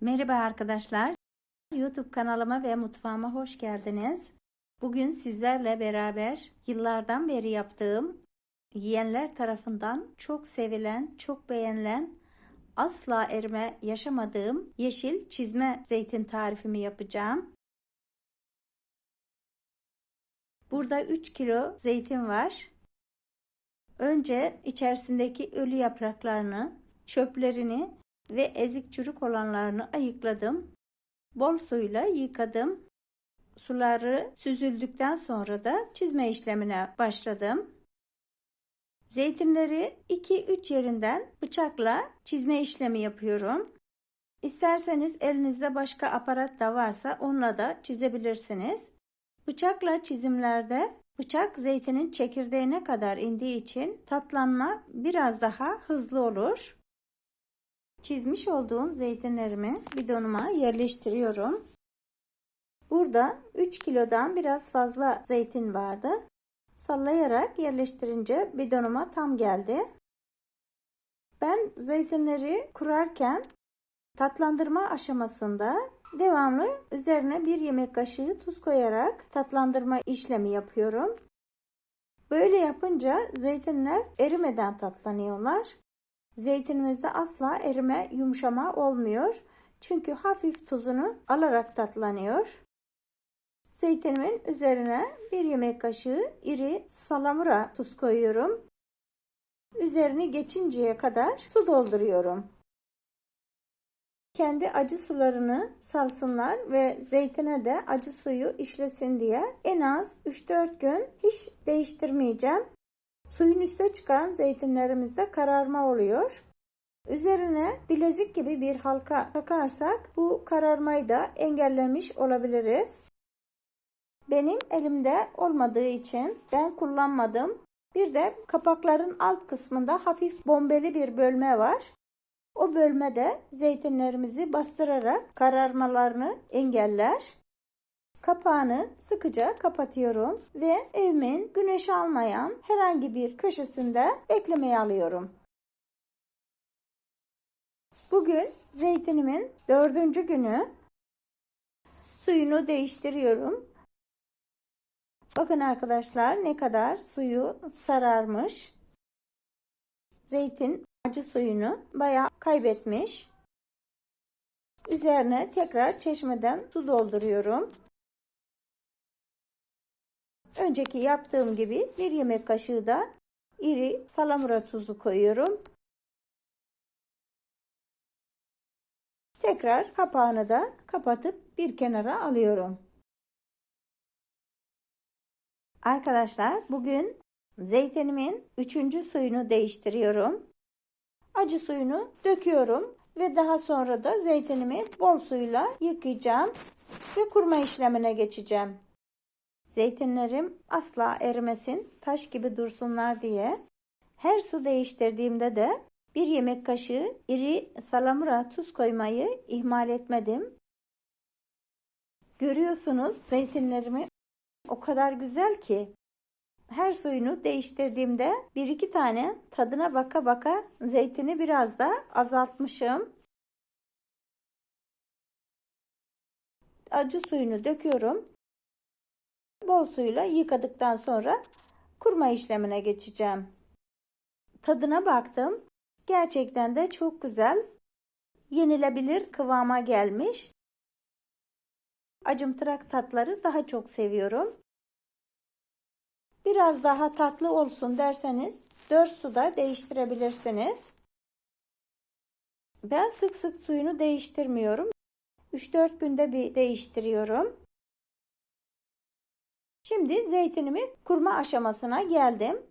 Merhaba arkadaşlar. YouTube kanalıma ve mutfağıma hoş geldiniz. Bugün sizlerle beraber yıllardan beri yaptığım, yiyenler tarafından çok sevilen, çok beğenilen, asla erime yaşamadığım yeşil çizme zeytin tarifimi yapacağım. Burada 3 kilo zeytin var. Önce içerisindeki ölü yapraklarını, çöplerini ve ezik çürük olanlarını ayıkladım. Bol suyla yıkadım. Suları süzüldükten sonra da çizme işlemine başladım. Zeytinleri 2-3 yerinden bıçakla çizme işlemi yapıyorum. İsterseniz elinizde başka aparat da varsa onunla da çizebilirsiniz. Bıçakla çizimlerde bıçak zeytinin çekirdeğine kadar indiği için tatlanma biraz daha hızlı olur. Çizmiş olduğum zeytinlerimi bidonuma yerleştiriyorum. Burada 3 kilodan biraz fazla zeytin vardı. Sallayarak yerleştirince bidonuma tam geldi. Ben zeytinleri kurarken tatlandırma aşamasında devamlı üzerine bir yemek kaşığı tuz koyarak tatlandırma işlemi yapıyorum. Böyle yapınca zeytinler erimeden tatlanıyorlar. Zeytinimizde asla erime, yumuşama olmuyor. Çünkü hafif tuzunu alarak tatlanıyor. Zeytinimin üzerine bir yemek kaşığı iri salamura tuz koyuyorum. Üzerini geçinceye kadar su dolduruyorum. Kendi acı sularını salsınlar ve zeytine de acı suyu işlesin diye en az 3-4 gün hiç değiştirmeyeceğim. Suyun üste çıkan zeytinlerimizde kararma oluyor. Üzerine bilezik gibi bir halka takarsak bu kararmayı da engellemiş olabiliriz. Benim elimde olmadığı için ben kullanmadım. Bir de kapakların alt kısmında hafif bombeli bir bölme var. O bölmede zeytinlerimizi bastırarak kararmalarını engeller. Kapağını sıkıca kapatıyorum ve evimin güneş almayan herhangi bir köşesinde beklemeye alıyorum. Bugün zeytinimin dördüncü günü suyunu değiştiriyorum. Bakın arkadaşlar ne kadar suyu sararmış. Zeytin acı suyunu bayağı kaybetmiş. Üzerine tekrar çeşmeden su dolduruyorum. Önceki yaptığım gibi bir yemek kaşığı da iri salamura tuzu koyuyorum. Tekrar kapağını da kapatıp bir kenara alıyorum. Arkadaşlar bugün zeytinimin üçüncü suyunu değiştiriyorum. Acı suyunu döküyorum ve daha sonra da zeytinimi bol suyla yıkayacağım ve kurma işlemine geçeceğim. Zeytinlerim asla erimesin, taş gibi dursunlar diye her su değiştirdiğimde de bir yemek kaşığı iri salamura tuz koymayı ihmal etmedim. Görüyorsunuz zeytinlerimi o kadar güzel ki her suyunu değiştirdiğimde bir iki tane tadına baka baka zeytini biraz da azaltmışım. Acı suyunu döküyorum. Bol suyla yıkadıktan sonra kurma işlemine geçeceğim. Tadına baktım. Gerçekten de çok güzel. Yenilebilir kıvama gelmiş. Acımtırak tatları daha çok seviyorum. Biraz daha tatlı olsun derseniz 4 suda değiştirebilirsiniz. Ben sık sık suyunu değiştirmiyorum. 3-4 günde bir değiştiriyorum. Şimdi zeytinimi kurma aşamasına geldim.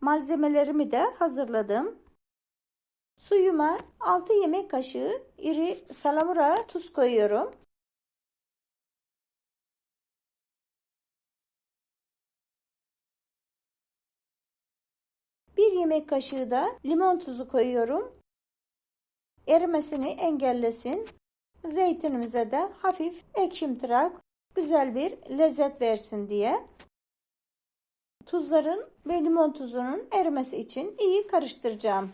Malzemelerimi de hazırladım. Suyuma 6 yemek kaşığı iri salamura tuz koyuyorum. Bir yemek kaşığı da limon tuzu koyuyorum. Erimesini engellesin. Zeytinimize de hafif ekşimtırak güzel bir lezzet versin diye. Tuzların ve limon tuzunun erimesi için iyi karıştıracağım.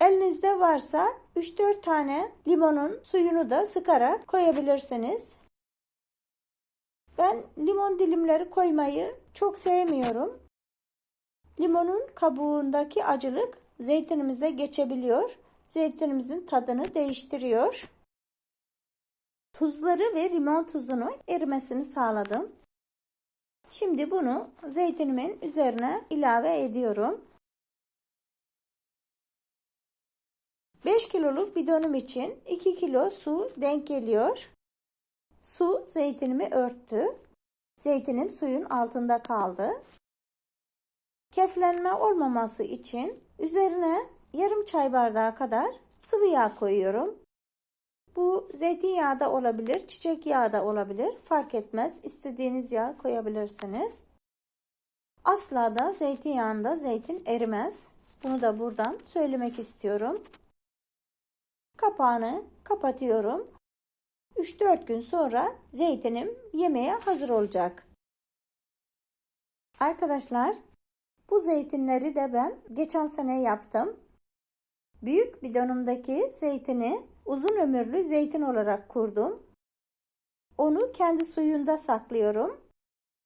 Elinizde varsa 3-4 tane limonun suyunu da sıkarak koyabilirsiniz. Ben limon dilimleri koymayı çok sevmiyorum. Limonun kabuğundaki acılık zeytinimize geçebiliyor. Zeytinimizin tadını değiştiriyor. Tuzları ve limon tuzunu erimesini sağladım. Şimdi bunu zeytinimin üzerine ilave ediyorum. 5 kiloluk bidonum için 2 kilo su denk geliyor. Su zeytinimi örttü. Zeytinim suyun altında kaldı. Keflenme olmaması için üzerine yarım çay bardağı kadar sıvı yağ koyuyorum. Bu zeytinyağı da olabilir, çiçek yağı da olabilir. Fark etmez. İstediğiniz yağ koyabilirsiniz. Asla da zeytinyağında zeytin erimez. Bunu da buradan söylemek istiyorum. Kapağını kapatıyorum. 3-4 gün sonra zeytinim yemeğe hazır olacak. Arkadaşlar bu zeytinleri de ben geçen sene yaptım. Büyük bidonumdaki zeytini uzun ömürlü zeytin olarak kurdum. Onu kendi suyunda saklıyorum.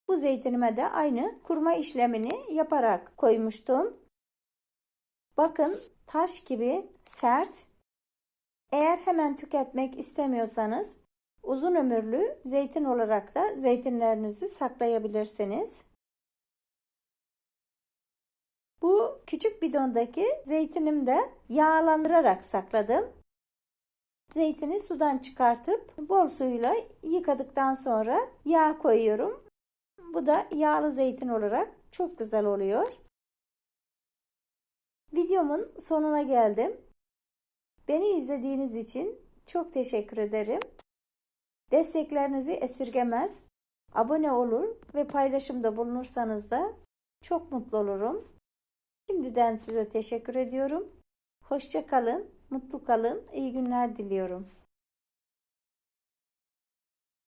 Bu zeytinime de aynı kurma işlemini yaparak koymuştum. Bakın taş gibi sert. Eğer hemen tüketmek istemiyorsanız uzun ömürlü zeytin olarak da zeytinlerinizi saklayabilirsiniz. Bu küçük bidondaki zeytinim de yağlandırarak sakladım. Zeytini sudan çıkartıp bol suyla yıkadıktan sonra yağ koyuyorum. Bu da yağlı zeytin olarak çok güzel oluyor. Videomun sonuna geldim. Beni izlediğiniz için çok teşekkür ederim. Desteklerinizi esirgemez, abone olur ve paylaşımda bulunursanız da çok mutlu olurum. Şimdiden size teşekkür ediyorum. Hoşça kalın, mutlu kalın, iyi günler diliyorum.